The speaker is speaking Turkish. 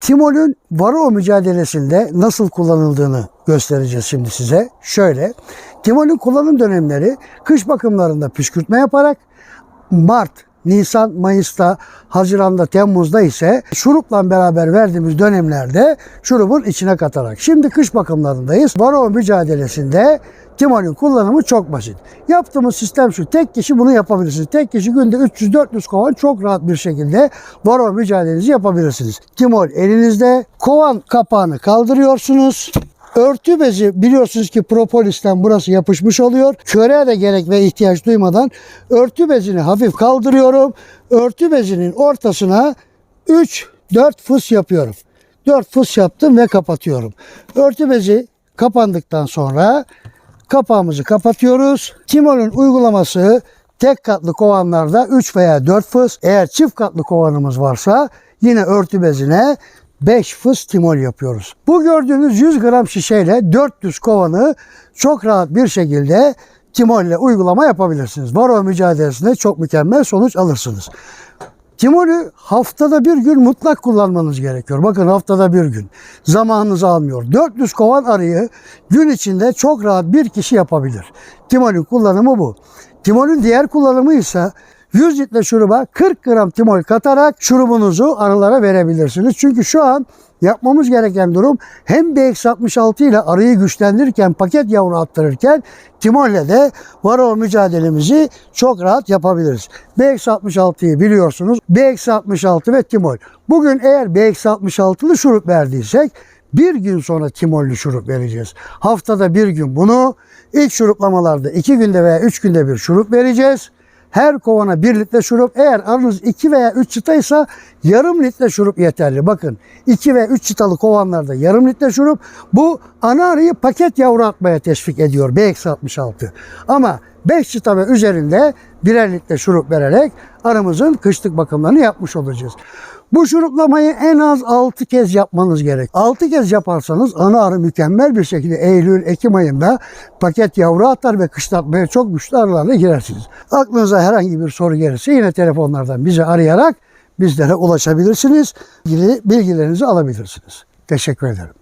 Timol'ün varo mücadelesinde nasıl kullanıldığını göstereceğiz şimdi size. Şöyle, Timol'ün kullanım dönemleri kış bakımlarında püskürtme yaparak Mart, Nisan, Mayıs'ta, Haziran'da, Temmuz'da ise şurupla beraber verdiğimiz dönemlerde şurubun içine katarak. Şimdi kış bakımlarındayız. Varo mücadelesinde Timol'ün kullanımı çok basit. Yaptığımız sistem şu. Tek kişi bunu yapabilirsiniz. Tek kişi günde 300-400 kovan çok rahat bir şekilde varo mücadelenizi yapabilirsiniz. Timol elinizde. Kovan kapağını kaldırıyorsunuz. Örtü bezi biliyorsunuz ki propolisten burası yapışmış oluyor. Köreye de gerek ve ihtiyaç duymadan örtü bezini hafif kaldırıyorum. Örtü bezinin ortasına 3-4 fıs yapıyorum. 4 fıs yaptım ve kapatıyorum. Örtü bezi kapandıktan sonra kapağımızı kapatıyoruz. Timol'un uygulaması tek katlı kovanlarda 3 veya 4 fıs. Eğer çift katlı kovanımız varsa yine örtü bezine 5 fıs timol yapıyoruz. Bu gördüğünüz 100 gram şişeyle 400 kovanı çok rahat bir şekilde timolle uygulama yapabilirsiniz. Varo mücadelesinde çok mükemmel sonuç alırsınız. Timolü haftada bir gün mutlak kullanmanız gerekiyor. Bakın haftada bir gün. Zamanınızı almıyor. 400 kovan arıyı gün içinde çok rahat bir kişi yapabilir. Timolün kullanımı bu. Timolün diğer kullanımı ise 100 litre şuruba 40 gram timol katarak şurubunuzu arılara verebilirsiniz. Çünkü şu an yapmamız gereken durum hem BX66 ile arıyı güçlendirirken, paket yavru attırırken timolle de varo mücadelemizi çok rahat yapabiliriz. BX66'yı biliyorsunuz. BX66 ve timol. Bugün eğer BX66'lı şurup verdiysek bir gün sonra timollü şurup vereceğiz. Haftada bir gün bunu ilk şuruplamalarda iki günde veya üç günde bir şurup vereceğiz. Her kovana 1 litre şurup eğer arınız 2 veya 3 çıtaysa yarım litre şurup yeterli. Bakın 2 ve 3 çıtalı kovanlarda yarım litre şurup bu ana arıyı paket yavru atmaya teşvik ediyor BX66. Ama 5 çıta ve üzerinde birer litre şurup vererek arımızın kışlık bakımlarını yapmış olacağız. Bu şuruplamayı en az 6 kez yapmanız gerek. 6 kez yaparsanız ana arı mükemmel bir şekilde Eylül, Ekim ayında paket yavru atar ve kışlatmaya çok güçlü arılarla girersiniz. Aklınıza herhangi bir soru gelirse yine telefonlardan bizi arayarak bizlere ulaşabilirsiniz. Bilgilerinizi alabilirsiniz. Teşekkür ederim.